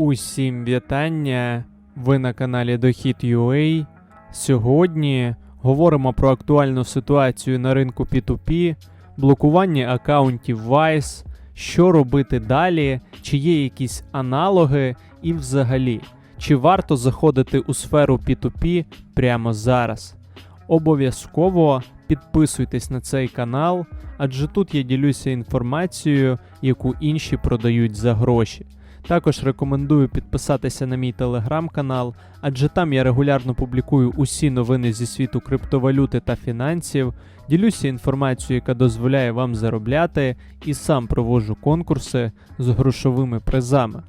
Усім вітання! Ви на каналі Дохід.ua. Сьогодні говоримо про актуальну ситуацію на ринку P2P, блокування аккаунтів Vice, що робити далі, чи є якісь аналоги, і взагалі, чи варто заходити у сферу P2P прямо зараз. Обов'язково підписуйтесь на цей канал, адже тут я ділюся інформацією, яку інші продають за гроші. Також рекомендую підписатися на мій телеграм-канал, адже там я регулярно публікую усі новини зі світу криптовалюти та фінансів, ділюся інформацією, яка дозволяє вам заробляти, і сам проводжу конкурси з грошовими призами.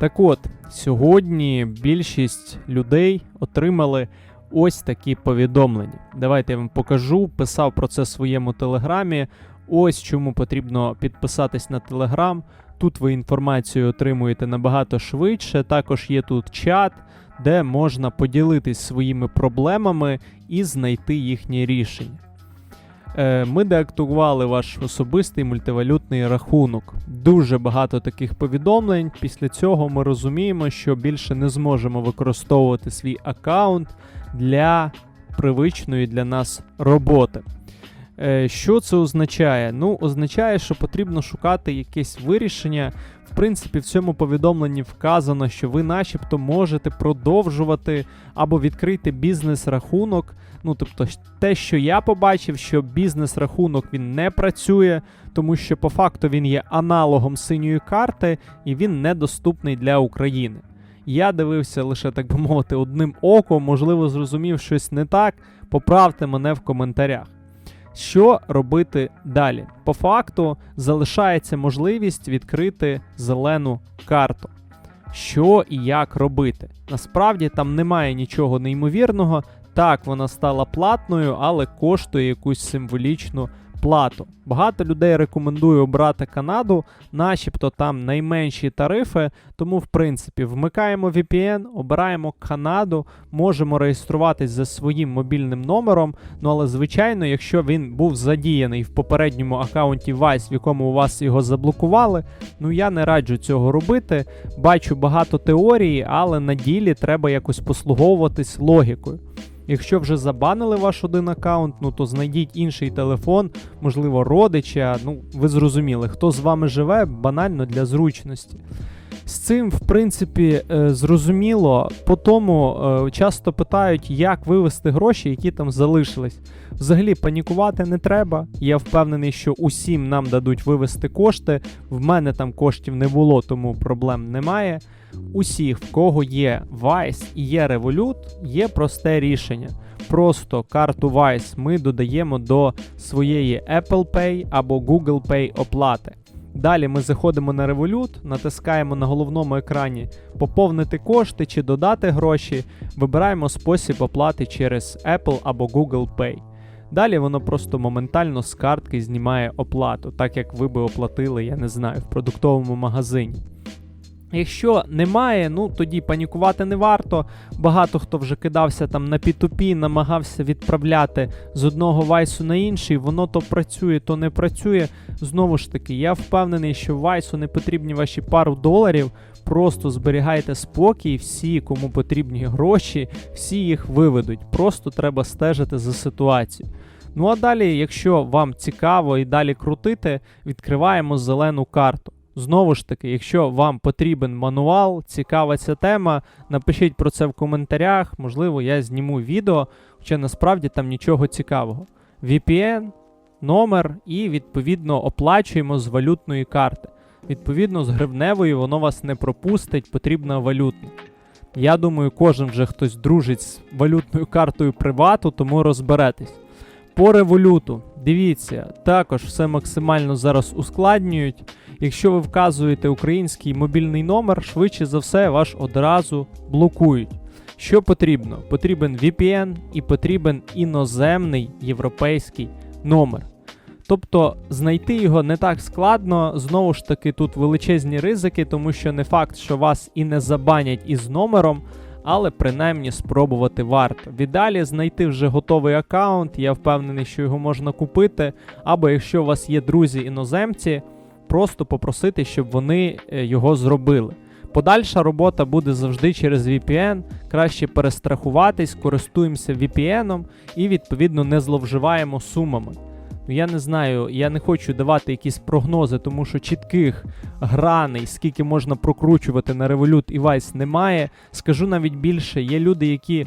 Так от, сьогодні більшість людей отримали ось такі повідомлення. Давайте я вам покажу. Писав про це в своєму телеграмі. Ось чому потрібно підписатись на телеграм. Тут ви інформацію отримуєте набагато швидше. Також є тут чат, де можна поділитись своїми проблемами і знайти їхнє рішення. Е, Ми деактували ваш особистий мультивалютний рахунок. Дуже багато таких повідомлень. Після цього ми розуміємо, що більше не зможемо використовувати свій аккаунт для привичної для нас роботи. Е, Що це означає? Ну, означає, що потрібно шукати якесь вирішення. В принципі, в цьому повідомленні вказано, що ви начебто можете продовжувати або відкрити бізнес-рахунок. Ну, тобто, те, що я побачив, що бізнес-рахунок він не працює, тому що по факту він є аналогом синьої карти і він недоступний для України. Я дивився лише, так би мовити, одним оком, можливо, зрозумів щось не так. Поправте мене в коментарях. Що робити далі? По факту залишається можливість відкрити зелену карту. Що і як робити? Насправді там немає нічого неймовірного. Так, вона стала платною, але коштує якусь символічну плату. Багато людей рекомендує обрати Канаду, начебто там найменші тарифи. Тому, в принципі, вмикаємо VPN, обираємо Канаду, можемо реєструватись за своїм мобільним номером. Ну але, звичайно, якщо він був задіяний в попередньому аккаунті Vice, в якому у вас його заблокували, ну я не раджу цього робити. Бачу багато теорії, але на ділі треба якось послуговуватись логікою. Якщо вже забанили ваш один аккаунт, ну то знайдіть інший телефон, можливо, родича. Ну, ви зрозуміли, хто з вами живе, банально для зручності. З цим, в принципі, е, зрозуміло. По тому е, часто питають, як вивести гроші, які там залишились. Взагалі панікувати не треба. Я впевнений, що усім нам дадуть вивести кошти. В мене там коштів не було, тому проблем немає. Усіх, в кого є Vice і є Revolut, є просте рішення. Просто карту Vice ми додаємо до своєї Apple Pay або Google Pay оплати. Далі ми заходимо на Revolut, натискаємо на головному екрані поповнити кошти чи додати гроші, вибираємо спосіб оплати через Apple або Google Pay. Далі воно просто моментально з картки знімає оплату, так як ви би оплатили, я не знаю, в продуктовому магазині. Якщо немає, ну тоді панікувати не варто. Багато хто вже кидався там на P2P, намагався відправляти з одного вайсу на інший, воно то працює, то не працює. Знову ж таки, я впевнений, що вайсу не потрібні ваші пару доларів. Просто зберігайте спокій, всі, кому потрібні гроші, всі їх виведуть. Просто треба стежити за ситуацією. Ну а далі, якщо вам цікаво і далі крутити, відкриваємо зелену карту. Знову ж таки, якщо вам потрібен мануал, цікава ця тема, напишіть про це в коментарях. Можливо, я зніму відео, хоча насправді там нічого цікавого. VPN, номер і відповідно оплачуємо з валютної карти. Відповідно, з гривневої воно вас не пропустить, потрібна валютна. Я думаю, кожен вже хтось дружить з валютною картою привату, тому розберетесь. По революту, дивіться, також все максимально зараз ускладнюють. Якщо ви вказуєте український мобільний номер, швидше за все ваш одразу блокують. Що потрібно? Потрібен VPN і потрібен іноземний європейський номер. Тобто знайти його не так складно, знову ж таки, тут величезні ризики, тому що не факт, що вас і не забанять із номером, але принаймні спробувати варто. В ідеалі знайти вже готовий аккаунт, я впевнений, що його можна купити. Або якщо у вас є друзі іноземці, просто попросити, щоб вони е, його зробили. Подальша робота буде завжди через VPN. Краще перестрахуватись, користуємося VPN і відповідно не зловживаємо сумами. Ну, я не знаю, я не хочу давати якісь прогнози, тому що чітких граней, скільки можна прокручувати на Revolut і Vice немає. Скажу навіть більше, є люди, які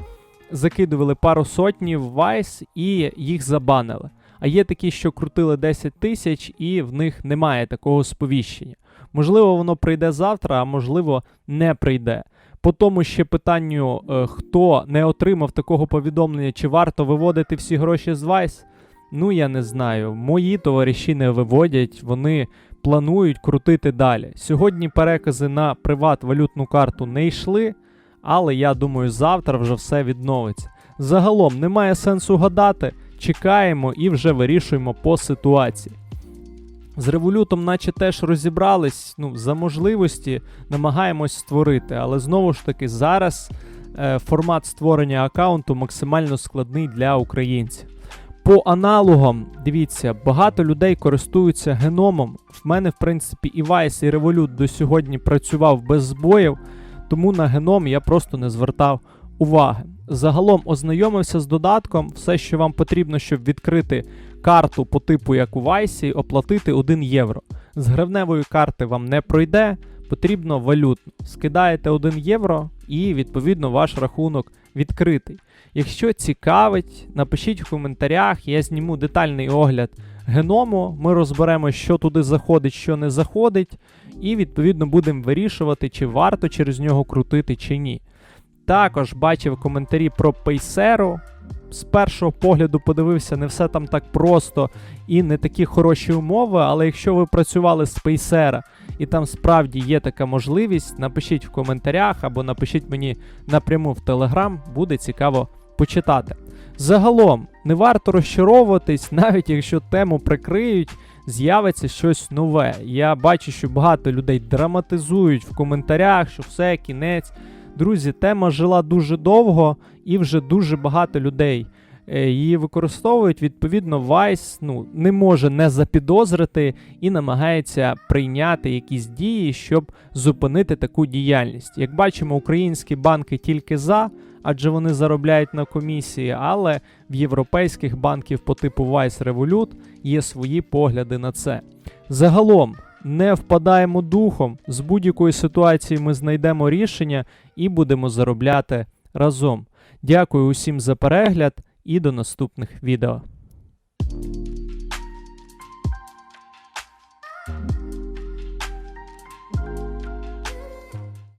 закидували пару сотні в Vice і їх забанили. А є такі, що крутили 10 тисяч, і в них немає такого сповіщення. Можливо, воно прийде завтра, а можливо, не прийде. По тому ще питанню, е, хто не отримав такого повідомлення, чи варто виводити всі гроші з Vice, ну я не знаю. Мої товариші не виводять, вони планують крутити далі. Сьогодні перекази на приват валютну карту не йшли, але я думаю, завтра вже все відновиться. Загалом немає сенсу гадати, чекаємо і вже вирішуємо по ситуації. З револютом, наче теж розібрались, ну, за можливості намагаємось створити, але знову ж таки, зараз е, формат створення аккаунту максимально складний для українців. По аналогам, дивіться, багато людей користуються геномом. В мене, в принципі, і Vice, і Revolut до сьогодні працював без збоїв, тому на геном я просто не звертав уваги. Загалом ознайомився з додатком, все, що вам потрібно, щоб відкрити карту по типу як у Вайсі, оплатити 1 євро. З гривневої карти вам не пройде, потрібно валютно. Скидаєте 1 євро і, відповідно, ваш рахунок відкритий. Якщо цікавить, напишіть в коментарях, я зніму детальний огляд геному. Ми розберемо, що туди заходить, що не заходить, і відповідно будемо вирішувати, чи варто через нього крутити, чи ні. Також бачив коментарі про пейсеру. З першого погляду подивився, не все там так просто і не такі хороші умови. Але якщо ви працювали з пейсера і там справді є така можливість, напишіть в коментарях або напишіть мені напряму в Телеграм, буде цікаво почитати. Загалом не варто розчаровуватись, навіть якщо тему прикриють, з'явиться щось нове. Я бачу, що багато людей драматизують в коментарях, що все кінець. Друзі, тема жила дуже довго і вже дуже багато людей е, її використовують. Відповідно, Vice ну, не може не запідозрити і намагається прийняти якісь дії, щоб зупинити таку діяльність. Як бачимо, українські банки тільки за, адже вони заробляють на комісії, але в європейських банків по типу Vice Revolut є свої погляди на це. Загалом. Не впадаємо духом, з будь-якої ситуації ми знайдемо рішення і будемо заробляти разом. Дякую усім за перегляд і до наступних відео.